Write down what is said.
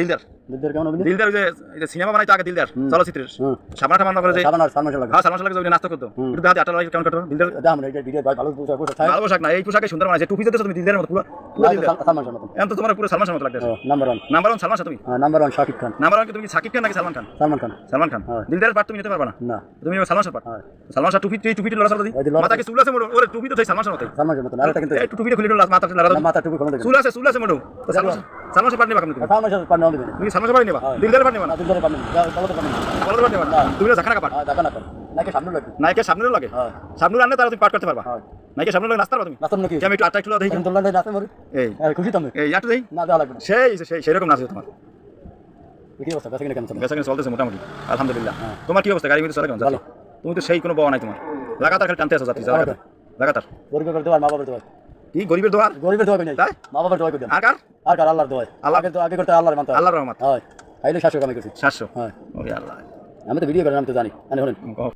দিলদার। দিলদার কেমন অভিনয়? দিলদার যে যে সিনেমা বানাইতো আগে দিলদার চলচ্চিত্রের। সামনা টামনা করে যে সাবান সালমান শাহ হ্যাঁ সালমান শাহ লাগে নাস্তা করতো। একটু দেখাতে আটা লাগে কেমন করতো? দিলদার দাম রে ভিডিও ভাই ভালো পোশাক পোশাক ভালো পোশাক না এই পোশাকে সুন্দর বানাইছে টুপি দিতেছো তুমি দিলদারের মতো পুরো পুরো দিলদার। সালমান শাহ মতন এখন তো তোমার পুরো সালমান শাহ মতো লাগতেছে। Number one number one Salman Shah তুমি? Number one Shakib Khan. Number কি তুমি কি সাকিব খান নাকি সালমান খান? সালমান খান। সালমান খান। হ্যাঁ। দিলদারের পার্ট তুমি নিতে পারবা না। না। তুমি সালমান শাহ পার্ট হ্যাঁ। সালমান শাহ টুপি টুপিটা লড়া লড়া মাথা কি চুল আছে মোড়ো। ওরে টুপি তো সেই সালমান শাহ মতো সালমান শাহ মতন আর এটা কিন্তু টুপিটা খুলে মাথা মাথা টুপি খোলা চুল আছে চুল আছে মোড়ো। সালমান শাহ পার্ট নিবা। তুমি সালমান পান দিবেন তুমি সালমান নিবা নিবা না? দিলদার পান বলতে নিবা। তুমি না পার্ট হ্যাঁ নাকি সামনে লাগবে নায়কের সামনের লাগে? হ্যাঁ। সামনে তুমি পার্ট করতে পারবা? হ্যাঁ। নায়কের সামনে লাগে নাস্তা তুমি? নাচন নাকি? আমি একটু আটটা একটু এখন তোলা নাচে মরে। এই। হ্যাঁ খুশি তো এই একটু দেই না দেওয়া লাগবে সেই সেই সেই রকম নাচ তোমার। কি অবস্থা? বেসা কিনা কেমন কিনা চলতেছে মোটামুটি আলহামদুলিল্লাহ। হ্যাঁ। তোমার কি অবস্থা? গাড়ি মধ্যে চলে কেমন? ভালো। তুমি তো সেই কোনো বাবা নাই তোমার। লাগাতার খালি টানতে আছো যাত্রী লাগাতার। গরিবের দেওয়ার মা বাবার দেওয়ার কি গরিবের দোয়া? গরিবের দোয়া নাই। তাই? মা বাবার দোয়া দেন আর কার? আর কার? আল্লাহর দোয়া আল্লাহ- আগে তো আগে করতে আল্লাহর মানতে আল্লাহর রহমত। হয়। আইলে শাসক আমি করছি। সাতশো হ্যাঁ। আল্লাহ। আমি তো ভিডিও করে নাম তো জানি। মানে ও,